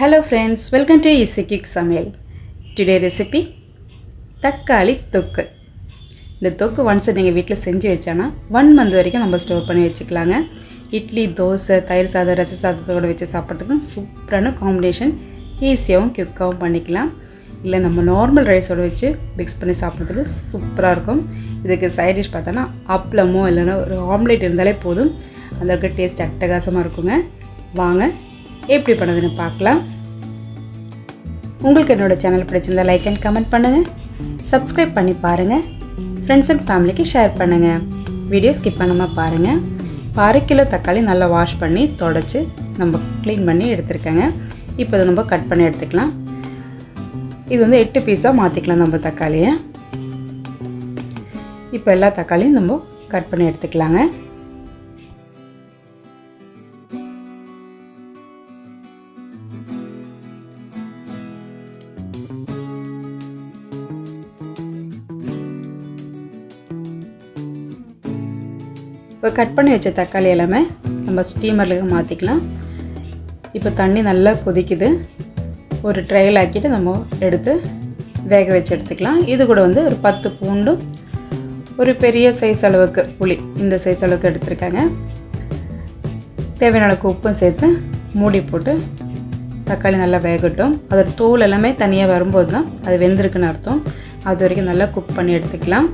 Hello friends welcome to இசை kick சமையல் today recipe தக்காளி தொக்கு. இந்த தொக்கு ஒன்ஸ் நீங்கள் வீட்டில் செஞ்சு வச்சானா ஒன் மந்த் வரைக்கும் நம்ம ஸ்டோர் பண்ணி வச்சுக்கலாங்க. இட்லி தோசை தயிர் சாதம் ரச சாதத்தோட வச்சு சாப்பிட்றதுக்கும் சூப்பரான காம்பினேஷன் ஈஸியாகவும் குயிக்காகவும் பண்ணிக்கலாம். இல்லை நம்ம நார்மல் ரைஸோடு வச்சு மிக்ஸ் பண்ணி சாப்பிட்றதுக்கு சூப்பராக இருக்கும். இதுக்கு சைட் டிஷ் பார்த்தோன்னா அப்பளமோ இல்லைன்னா ஒரு ஆம்லேட் இருந்தாலே போதும். அந்த இருக்க டேஸ்ட் அட்டகாசமாக இருக்குங்க. வாங்க எப்படி பண்ணுதுன்னு பார்க்கலாம். உங்களுக்கு என்னோட சேனல் பிடிச்சிருந்தா லைக் அண்ட் கமெண்ட் பண்ணுங்கள் சப்ஸ்கிரைப் பண்ணி பாருங்கள் ஃப்ரெண்ட்ஸ் அண்ட் ஃபேமிலிக்கு ஷேர் பண்ணுங்கள் வீடியோ ஸ்கிப் பண்ணாமல் பாருங்கள் இப்போ அரை கிலோ தக்காளி நல்லா வாஷ் பண்ணி தொடச்சி நம்ம க்ளீன் பண்ணி எடுத்துருக்கேங்க. இப்போ இதை நம்ம கட் பண்ணி எடுத்துக்கலாம். இது வந்து எட்டு பீஸாக மாற்றிக்கலாம் நம்ம தக்காளியை. இப்போ எல்லா தக்காளியும் நம்ம கட் பண்ணி எடுத்துக்கலாங்க. இப்போ கட் பண்ணி வச்ச தக்காளி எல்லாமே நம்ம ஸ்டீமரில் மாற்றிக்கலாம் இப்போ தண்ணி நல்லா கொதிக்குது. ஒரு ட்ரையல் ஆக்கிட்டு நம்ம எடுத்து வேக வச்சு எடுத்துக்கலாம். இது கூட வந்து ஒரு பத்து பூண்டும் ஒரு பெரிய சைஸ் அளவுக்கு புளி. இந்த சைஸ் அளவுக்கு எடுத்துருக்காங்க. தேவையான அளவுக்கு உப்பும் சேர்த்து மூடி போட்டு தக்காளி நல்லா வேகட்டும். அதோட தோல் எல்லாமே தனியாக வரும்போது தான் அது வெந்திருக்குன்னு அர்த்தம். அது வரைக்கும் நல்லா குக் பண்ணி எடுத்துக்கலாம்.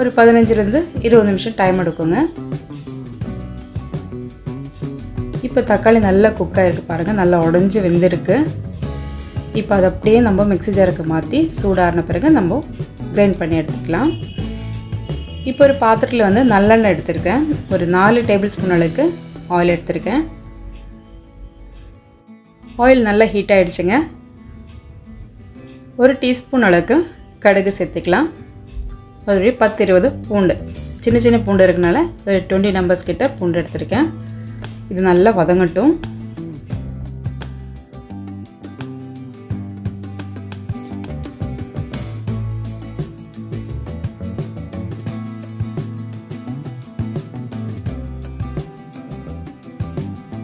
ஒரு பதினஞ்சுலேருந்து இருபது நிமிஷம் டைம் எடுக்குங்க. இப்போ தக்காளி நல்லா குக் ஆகிருக்கு பாருங்கள் நல்லா உடஞ்சி வெந்திருக்கு. இப்போ அதை அப்படியே நம்ம மிக்ஸி ஜாருக்கு மாற்றி சூடாறின பிறகு நம்ம கிரைண்ட் பண்ணி எடுத்துக்கலாம். இப்போ ஒரு பாத்திரத்தில் வந்து நல்லெண்ணெய் எடுத்திருக்கேன். ஒரு நாலு டேபிள் ஸ்பூன் அளவுக்கு ஆயில் எடுத்திருக்கேன். ஆயில் நல்லா ஹீட் ஆகிடுச்சுங்க ஒரு டீஸ்பூன் அளவுக்கு கடுகு சேர்த்துக்கலாம். ஒரு பத்து இருபது பூண்டு. சின்ன சின்ன பூண்டு இருக்கனால ஒரு டுவெண்ட்டி நம்பர்ஸ் கிட்ட பூண்டு எடுத்திருக்கேன். இது நல்லா வதங்கட்டும்.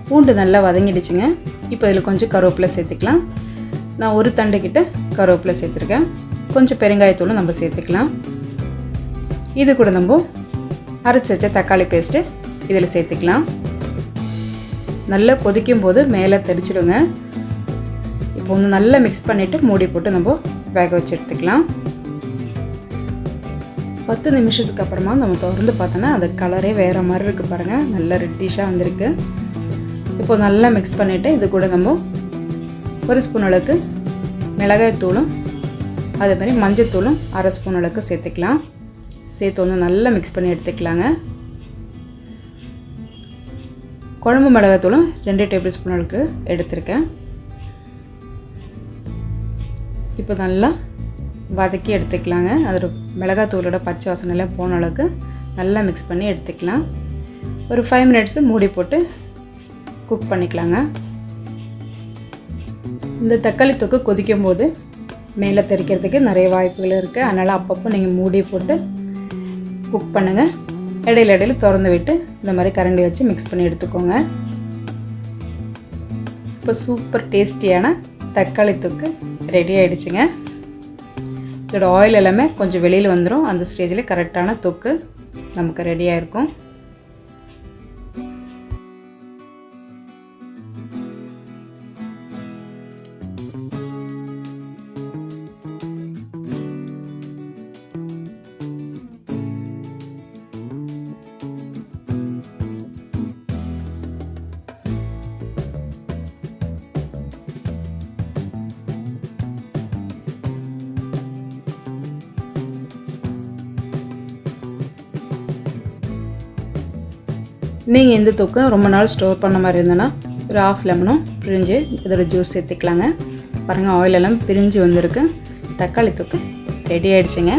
பூண்டு நல்லா வதங்கிடுச்சுங்க. இப்போ இதில் கொஞ்சம் கருவேப்பிலை சேர்த்துக்கலாம். நான் ஒரு தண்டு கிட்ட கருவேப்பிலை சேர்த்துருக்கேன். கொஞ்சம் பெருங்காயத்தூளும் நம்ம சேர்த்துக்கலாம். இது கூட நம்ம அரைச்சி வச்ச தக்காளி பேஸ்ட்டு இதில் சேர்த்துக்கலாம். நல்லா கொதிக்கும் போது மேலே தெரிச்சிடுங்க இப்போ வந்து நல்லா மிக்ஸ் பண்ணிவிட்டு மூடி போட்டு நம்ம வேக வச்சு எடுத்துக்கலாம். பத்து நிமிஷத்துக்கு அப்புறமா நம்ம திறந்து பார்த்தோன்னா அது கலரே வேறு மாதிரி இருக்குது பாருங்கள் நல்லா ரெட்டிஷாக வந்திருக்கு. இப்போ நல்லா மிக்ஸ் பண்ணிவிட்டு இது கூட நம்ம ஒரு ஸ்பூன் அளவுக்கு மிளகாய் தூளும் அதே மாதிரி மஞ்சள் தூளும் அரை ஸ்பூன் அளவுக்கு சேர்த்துக்கலாம். சேர்த்து வந்து நல்லா மிக்ஸ் பண்ணி எடுத்துக்கலாங்க. குழம்பு மிளகாத்தூளும் ரெண்டு டேபிள் ஸ்பூன் அளவுக்கு எடுத்திருக்கேன். இப்போ நல்லா வதக்கி எடுத்துக்கலாங்க. அதோட மிளகாத்தூளோட பச்சை வாசனைலாம் போன அளவுக்கு நல்லா மிக்ஸ் பண்ணி எடுத்துக்கலாம். ஒரு ஃபைவ் மினிட்ஸு மூடி போட்டு குக் பண்ணிக்கலாங்க. இந்த தக்காளி தொக்கு கொதிக்கும் போது மேலே தெரிக்கிறதுக்கு நிறைய வாய்ப்புகள் இருக்குது அதனால் அப்பப்போ நீங்கள் மூடி போட்டு குக் பண்ணுங்கள் இடையில இடையில திறந்து விட்டு இந்த மாதிரி கரண்டி வச்சு மிக்ஸ் பண்ணி எடுத்துக்கோங்க. இப்போ சூப்பர் டேஸ்டியான தக்காளி தொக்கு ரெடி ஆகிடுச்சுங்க இதோட ஆயில் எல்லாமே கொஞ்சம் வெளியில் வந்துடும் அந்த ஸ்டேஜில் கரெக்டான தொக்கு நமக்கு ரெடியாக இருக்கும். நீங்கள் இந்த தொக்கு ரொம்ப நாள் ஸ்டோர் பண்ண மாதிரி இருந்ததுன்னா ஒரு ஆஃப் லெமனும் பிரிஞ்சு இதோட ஜூஸ் சேர்த்துக்கலாங்க. பாருங்கள் ஆயில் எல்லாம் பிரிஞ்சு வந்திருக்கு. தக்காளி தொக்கு ரெடி ஆகிடுச்சுங்க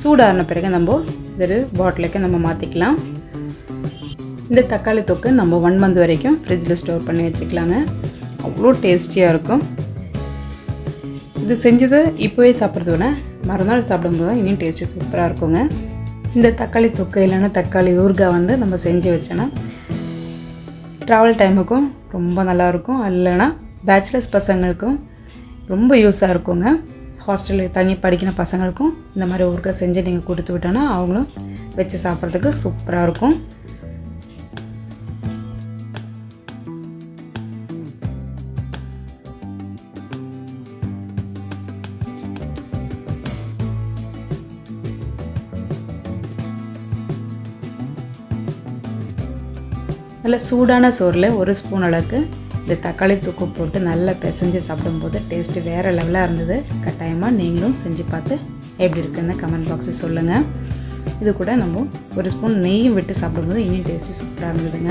சூடான பிறகு நம்ம இது பாட்டிலுக்கு நம்ம மாற்றிக்கலாம் இந்த தக்காளி தொக்கு நம்ம ஒன் மந்த் வரைக்கும் ஃப்ரிட்ஜில் ஸ்டோர் பண்ணி வச்சுக்கலாங்க. அவ்வளோ டேஸ்டியாக இருக்கும். இது செஞ்சதை இப்போவே சாப்பிட்றத விட மறுநாள் சாப்பிடும்போது தான் இன்னும் டேஸ்ட்டு சூப்பராக இருக்குங்க. இந்த தக்காளி தொக்கு இல்லைன்னா தக்காளி ஊறுகாய் வந்து நம்ம செஞ்சு வச்சோன்னா ட்ராவல் டைமுக்கும் ரொம்ப நல்லாயிருக்கும் இல்லைன்னா பேச்சுலர்ஸ் பசங்களுக்கும் ரொம்ப யூஸாக இருக்குங்க. ஹாஸ்டலில் தங்கி படிக்கிற பசங்களுக்கும் இந்த மாதிரி ஊறுகாய் செஞ்சு நீங்கள் கொடுத்து விட்டோன்னா அவங்களும் வச்சு சாப்பிட்றதுக்கு சூப்பராக இருக்கும். நல்ல சூடான சோறில் ஒரு ஸ்பூன் அளவுக்கு இந்த தக்காளி தூக்கு போட்டு நல்லா பிசைஞ்சு சாப்பிடும்போது டேஸ்ட்டு வேறு லெவலாக இருந்தது. கட்டாயமாக நீங்களும் செஞ்சு பார்த்து எப்படி இருக்குன்னு கமெண்ட் பாக்ஸில் சொல்லுங்கள் இது கூட நம்ம ஒரு ஸ்பூன் நெய்யும் விட்டு சாப்பிடும்போது இன்னும் டேஸ்ட்டு சூப்பராக இருந்ததுங்க.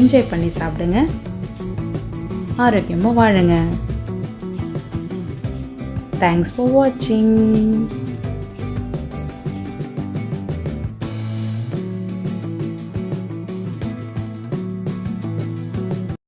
என்ஜாய் பண்ணி சாப்பிடுங்க. ஆரோக்கியமாக வாழுங்க. தேங்க்ஸ் ஃபார் வாட்சிங்